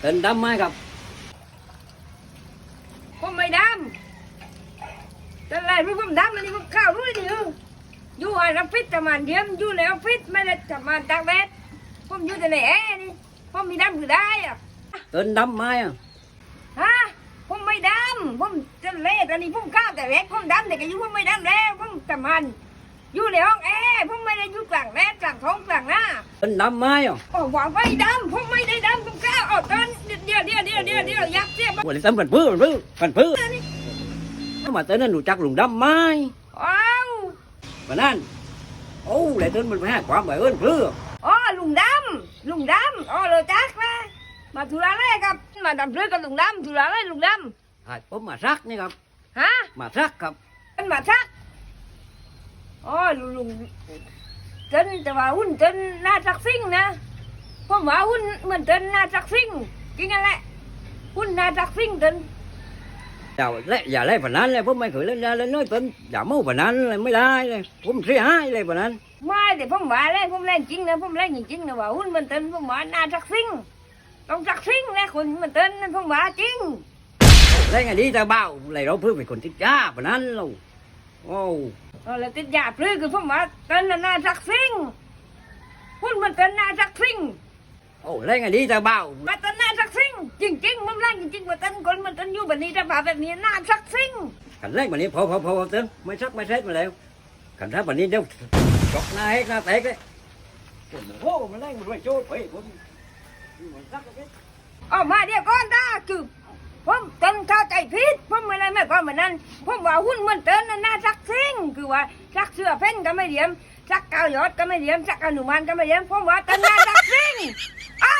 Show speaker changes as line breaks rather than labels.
เป็นดำไหมครับ
ผมไม่ดำแต่ไรไม่ผมดำอันนี้ผมข้าวรู้ดิอยู่อยู่ในออฟฟิศประมาณเดียมอยู่ในออฟฟิศไม่ได้ประมาณตากแดดผมอยู่แต่ในแอร์นี่ผมมีดำคือได้อะ
เป็นดำไหมอะ
ฮะผมไม่ดำผมจะเล่ตอนนี้ผมข้าวแต่แรกผมดำแต่ก็อยู่ผมไม่ดำแล้วผมประมาณอยู่ในห้องแอร์ผมไม่ได้
เป็นดำไหมอะ
โอ้ว่าไม่ดำผมไม่ได้ดำผมข้าวเอาตอนเดี๋ยวเดี๋ยวเดี๋ยวเดี๋ยวเดี๋ยวยักษ์เสียบ
วันนี้ตั้มเป็นพื้นเป็นพื้นเป็นพื้นถ้ามาเต้นนั่นหนูจักลุงดำไหม
อ้าว
วันนั้นโอ้เลยเต้นมันไปให้ความหมายเอิ้นพื้น
อ๋อลุงดำลุงดำอ๋อเลยจักนะมาธุระอะไรครับมาดำเพื่อกับลุงดำธุระอะไรลุงด
ใช่ผมมาซักนี่ครับำ
ฮะ
มาซักครับ
เป็นมาชักอ๋อลุงลุงเจนแต่ว่าหุ่นเจนหน้าจักซิ่งนะผมว่าหุ่นเหมือนเจนหน้าจักซิ่งจริงๆแหละหุ่นหน้าจักซิ่งเจน
อย่าเล่อย่าเล่นแบบนั้นเลยผมไม่เคยเล่นยาเล่นน้อยเต้นอย่าเมาแบบนั้นเลยไม่ได้เลยผมเสียหายเลยแบบนั้น
ไม่แต่ผมว่าเลยผมเล่นจริงนะผมเล่นจริงๆนะว่าหุ่นเหมือนเจนผมว่าหน้าจักซิ่งต้องจักซิ่งนะคนเหมือนเจนนั่นผมว่าจริง
เล่นไงดีแต่เบาเลยเราเพื่อเป็นคนติดยาแบบนั้นเรา โอ้
เออแล้วติดยาปลื้อคือผมว่าเต้นน่ะหน้าจักซิ่งหุ่นมันเต้นหน้าจักซิ่ง
โอ้เล่นไงดีแต่เบา
มาเต้นหน้าจักซิ่งจริงๆผมเล่นจริงๆมาเต้นคนมันเต้นอยู่แบบนี้ถ้าแบบแบบนี้หน้าจักซิ่ง
ขันเล่นแบบนี้พอพอพอพอเต้นไม่ซักไม่เซ็ตมาแล้วขันถ้าแบบนี้เดี๋ยวจกหน้าให้หน้าแตกเลยโอ้มันเล่นมันด้วยโจ้ไปผมมันซักก็เป็น
ออกมาเดี๋ยวก่อนตาคือ ผมต้นเข้าใจผิดผมไม่ได้ไม่ก่อนเหมือนนั้นผมว่าหุ้นมันเตินน่ะหน้าซักซิงคือว่าซักเสื้อเพ่นก็ไม่เดียมซักกาวยอดก็ไม่เดียมซักอนุมานก็ไม่เดียมผมว่าเต้นน่าซักซิงอ้า